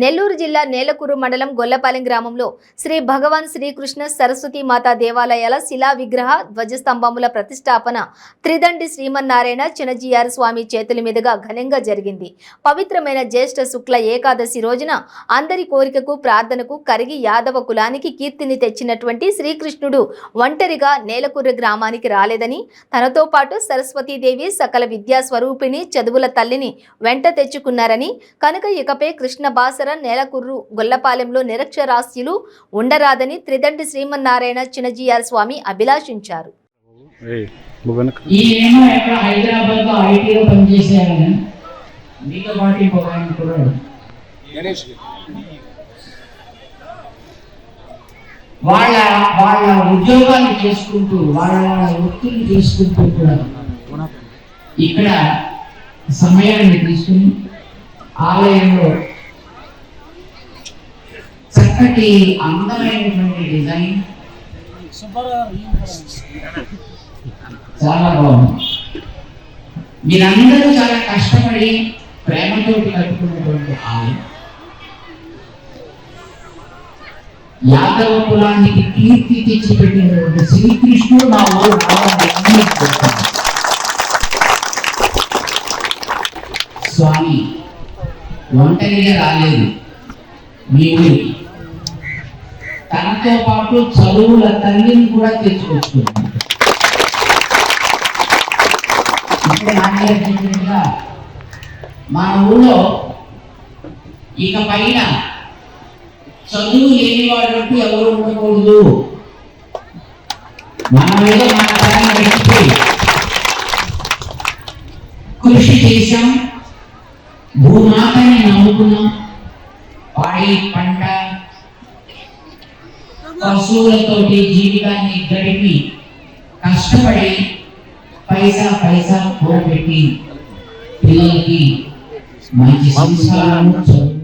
నెల్లూరు జిల్లా నేలకూరు మండలం గొల్లపాలెం గ్రామంలో శ్రీ భగవాన్ శ్రీకృష్ణ సరస్వతి మాతా దేవాలయాల శిలా విగ్రహ ధ్వజస్తంభముల ప్రతిష్టాపన త్రిదండి శ్రీమన్నారాయణ చినజీఆర్ స్వామి చేతుల మీదుగా ఘనంగా జరిగింది. పవిత్రమైన జ్యేష్ఠ శుక్ల ఏకాదశి రోజున అందరి కోరికకు ప్రార్థనకు కరిగి యాదవ కులానికి కీర్తిని తెచ్చినటువంటి శ్రీకృష్ణుడు ఒంటరిగా నేలకూరు గ్రామానికి రాలేదని తనతో పాటు సరస్వతీదేవి సకల విద్యాస్వరూపిణి చదువుల తల్లిని వెంట తెచ్చుకున్నారని కనుక ఇకపై కృష్ణ బాసర నేలకుర్రు గొల్లపాలెంలో నిరక్షరాస్యులు ఉండరాదని త్రిదండి శ్రీమన్నారాయణ చినజీఆర్ స్వామి అభిలాషించారు. వాళ్ళ వాళ్ళ ఉద్యోగాలు చేసుకుంటూ వాళ్ళ వాళ్ళ వృత్తులు చేసుకుంటూ కూడా ఇక్కడ సమయాన్ని తీసుకుని ఆలయంలో చక్కటి అందమైనటువంటి డిజైన్ చాలా బాగుంది. మీరందరూ చాలా కష్టపడి ప్రేమతో కట్టుకున్నటువంటి ఆలయం. యాదవ కులానికి కీర్తి తెచ్చిపెట్టినటువంటి శ్రీకృష్ణుడు మా ఊరు. స్వామి ఒంటరిగా రాలేదు. మీ ఊరికి. తనతో పాటు చదువుల తల్లిని కూడా తెచ్చుకొచ్చుకున్నాడు ఇప్పుడు నాన్నగారు చెప్పినట్టుగా మన ఊళ్ళో ఇక పైన చదువు లేని వాళ్ళంటూ ఎవరు ఉండకూడదు. మన మీద మన తరం గడిచిపోయి కృషి చేశాం భూమాతని నమ్ముకున్నాం. వాడి పంట పశువులతోటి జీవితాన్ని గడిపి కష్టపడి పైసా పైసా కూడబెట్టి పిల్లలకి మంచి సంస్కారాలను చదువు